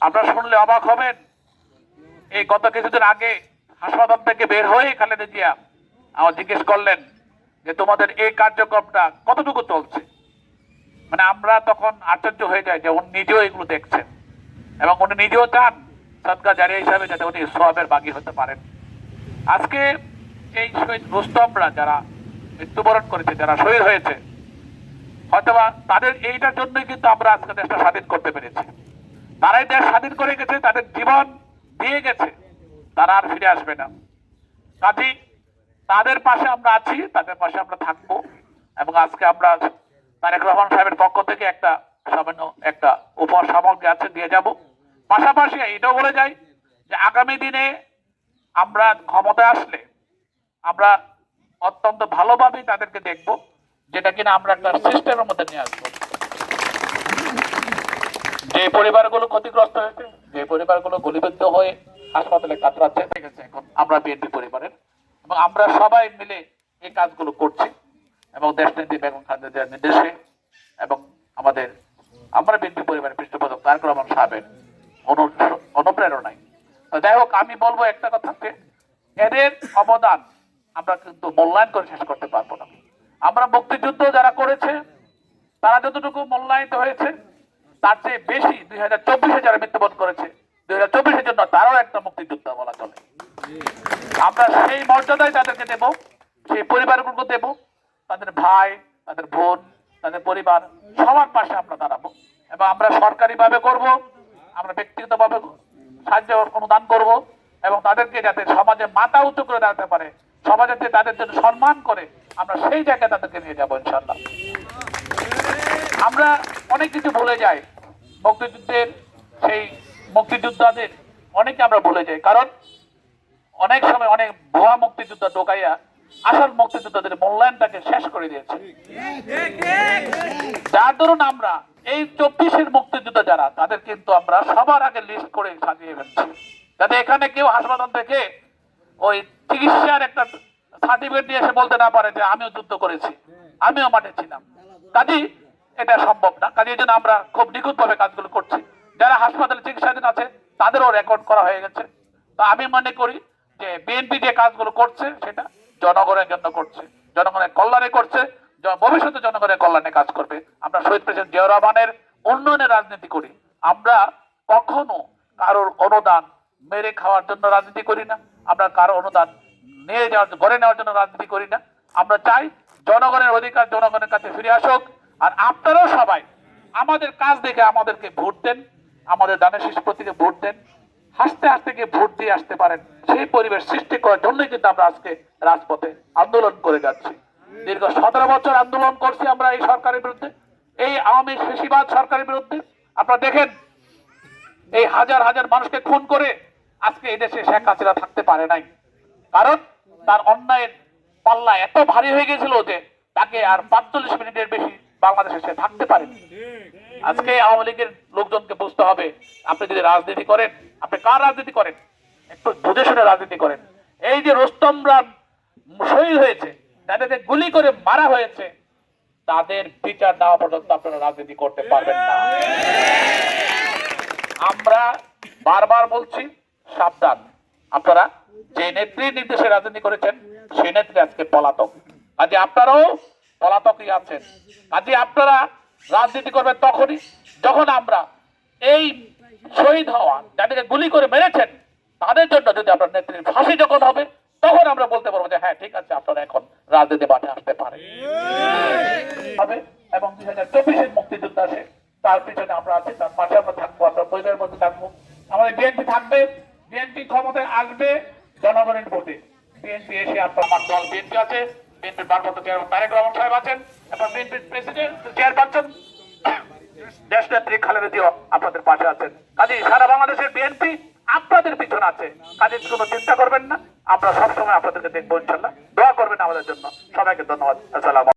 আপনারা শুনলে অবাক হবেন। এই গত কিছুদিন আগে হাসপাতাল থেকে বের হয়ে খালেদা জিয়া আমার জিজ্ঞেস করলেন যে তোমাদের এই কার্যক্রমটা কতটুকু চলছে? মানে আমরা তখন আশ্চর্য হয়ে যাই যে উনি নিজেও এগুলো দেখছেন এবং উনি নিজেও চান সদকা জারিয়া হিসাবে যাতে উনি সোয়াবের বাগি হতে পারেন। আজকে এই শহীদ রুস্তমরা যারা মৃত্যুবরণ করেছে, যারা শহীদ হয়েছে, হয়তোবা তাদের এইটার জন্যই কিন্তু আমরা আজকে দেশটা স্বাধীন করতে পেরেছি। তারাই দেশ স্বাধীন করে গেছে, তাদের জীবন দিয়ে গেছে, তারা আর ফিরে আসবে না। কাজী, তাদের পাশে আমরা আছি, তাদের পাশে আমরা থাকব এবং আজকে আমরা তারেক রহমান সাহেবের পক্ষ থেকে একটা সামান্য একটা উপহার সামগ্রী আছে দিয়ে যাব। পাশাপাশি এটাও বলে যাই যে আগামী দিনে আমরা ক্ষমতায় আসলে আমরা অত্যন্ত ভালোভাবেই তাদেরকে দেখব, যেটা কিনা আমরা একটা সিস্টেমের মধ্যে নিয়ে আসব। যে পরিবারগুলো ক্ষতিগ্রস্ত হয়েছে, যে পরিবারগুলো গুলিবিদ্ধ হয়ে হাসপাতালে কাতরাচ্ছে আছে, এখন আমরা বিএনপি পরিবারের। এবং আমরা সবাই মিলে এই কাজগুলো করছি এবং দেশ নেত্রী বেগম খালেদা জিয়ার নির্দেশে এবং আমাদের, আমরা বিএনপি পরিবারের পৃষ্ঠপোষক তারেক রহমান সাহেবের অনু- অনুপ্রেরণায়। তো যাই হোক, আমি বলব একটা কথাকে এদের অবদান আমরা কিন্তু মূল্যায়ন করে শেষ করতে পারব না। আমরা মুক্তিযুদ্ধ যারা করেছে, তারা যতটুকু মূল্যায়িত হয়েছে তার চেয়ে বেশি দুই হাজার চব্বিশে যারা মৃত্যুবরণ করেছে। দুই হাজার চব্বিশের জন্য তারাও একটা মুক্তিযুদ্ধ বলা চলে। আমরা সেই মর্যাদায় তাদেরকে দেব, সেই পরিবারগুলোকে দেব, তাদের ভাই, তাদের বোন, তাদের পরিবার, সবার পাশে আমরা দাঁড়াবো। এবং আমরা সরকারি ভাবে করব, আমরা ব্যক্তিগতভাবে সাহায্য অনুদান করব, এবং তাদেরকে যাতে সমাজে মাথা উঁচু করে দাঁড়াতে পারে সমাজে যাতে তাদের জন্য সম্মান করে, আমরা সেই জায়গায় তাদেরকে নিয়ে যাব ইনশাল্লাহ আমরা অনেক কিছু ভুলে যাই মুক্তিযুদ্ধের সেই মুক্তিযোদ্ধাদের অনেকে আমরা ভুলে যাই। কারণ অনেক সময় অনেক ভুয়া মুক্তিযোদ্ধা ঢোকাইয়া আসল মুক্তিযোদ্ধাদের মূল্যায়নটাকে শেষ করে দিয়েছে। যার ধরুন আমরা এই চব্বিশের মুক্তিযোদ্ধা যারা, তাদের কিন্তু আমরা সবার আগে লিস্ট করে সাজিয়ে ফেলছি। যাতে এখানে কেউ হাসপাতাল থেকে ওই চিকিৎসার একটা সার্টিফিকেট নিয়ে এসে বলতে না পারে যে, আমিও যুদ্ধ করেছি, আমিও মাঠে ছিলাম। কাজী এটা সম্ভব না। কাজে জন্য আমরা খুব নিখুঁত ভাবে কাজগুলো করছি। যারা হাসপাতালে চিকিৎসাধীন আছে, তাদেরও রেকর্ড করা হয়ে গেছে। তো আমি মনে করি যে বিএনপি যে কাজগুলো করছে, সেটা জনগণের জন্য করছে। জনগণের কল্যাণে করছে ভবিষ্যতে জনগণের কল্যাণে কাজ করবে। আমরা শহীদ প্রেসিডেন্ট জিয়া রহমানের উন্নয়নের রাজনীতি করি। আমরা কখনো কারোর অনুদান মেরে খাওয়ার জন্য রাজনীতি করি না। আমরা কারও অনুদান নিয়ে যাওয়ার ঘরে নেওয়ার জন্য রাজনীতি করি না। আমরা চাই জনগণের অধিকার জনগণের কাছে ফিরে আসুক। আর আপনারাও সবাই আমাদের কাজ দেখে আমাদেরকে ভোট দেন, আমাদের দানের শীষ প্রতীকে ভোট দেন, হাসতে হাসতে গিয়ে ভোট দিয়ে আসতে পারেন। সেই পরিবেশ সৃষ্টি করার জন্যই কিন্তু আমরা আজকে রাজপথে আন্দোলন করে যাচ্ছি। দীর্ঘ সতেরো বছর আন্দোলন করছি আমরা এই সরকারের বিরুদ্ধে, এই আওয়ামী ফেসিবাদ সরকারের বিরুদ্ধে। আপনারা দেখেন, এই হাজার হাজার মানুষকে খুন করে আজকে এই দেশে শেখ হাসিনা থাকতে পারে নাই। কারণ তার অন্যায়ের পাল্লা এত ভারী হয়ে গেছিল যে তাকে আর পাঁচচল্লিশ মিনিটের বেশি বাংলাদেশে সে থাকতে পারেনি আজকে আওয়ামী লীগের লোকজনকে বুঝতে হবে, আপনি যদি রাজনীতি করেন, আপনি কার রাজনীতি করেন? একটু বুঝে শুনে রাজনীতি করেন। এই যে রোস্তমরা শহীদ হয়েছে যাদেরকে গুলি করে মারা হয়েছে, তাদের বিচার দেওয়া পর্যন্ত আপনারা রাজনীতি করতে পারবেন না। আমরা বারবার বলছি, সাবধান। আপনারা যে নেত্রীর নির্দেশে রাজনীতি করেছেন সেই নেত্রী আজকে পলাতক। কাজে আপনারাও পলাতকই আছেন। কাজে আপনারা রাজনীতি করবেন তখনই, যখন আমরা এই শহীদ হওয়া, যাদেরকে গুলি করে মেরেছেন, তাদের জন্য যদি আপনার নেত্রীর ফাঁসি যখন হবে, তখন আমরা বলতে পারব যে হ্যাঁ ঠিক আছে, আপনারা এখন রাজনীতি মাঠে আসতে পারেন। হবে? এবং দুই হাজার চব্বিশের মুক্তিযুদ্ধ আছে তার পিছনে আমরা আছি, তার পাশে আমরা থাকব, আমরা পরিবারের মধ্যে থাকব। আমাদের বিএনপি থাকবে, বিএনপি ক্ষমতায় আসবে, জনগণের ভোটে। বিএনপি এসে আপনার দল বিএনপি আছে। বিএনপির ভারপ্রাপ্ত চেয়ারম্যান তারেক রহমান সাহেব আছেন। এবং বিএনপির প্রেসিডেন্ট দেশ নেত্রী খালেদা জিও আপনাদের পাশে আছেন। কাজে সারা বাংলাদেশের বিএনপি আপনাদের পিছনে আছে। কাজে কোনো চিন্তা করবেন না। আমরা সবসময় আপনাদেরকে দেখব ইনশাল্লাহ। দোয়া করবেন আমাদের জন্য। সবাইকে ধন্যবাদ। আসসালাম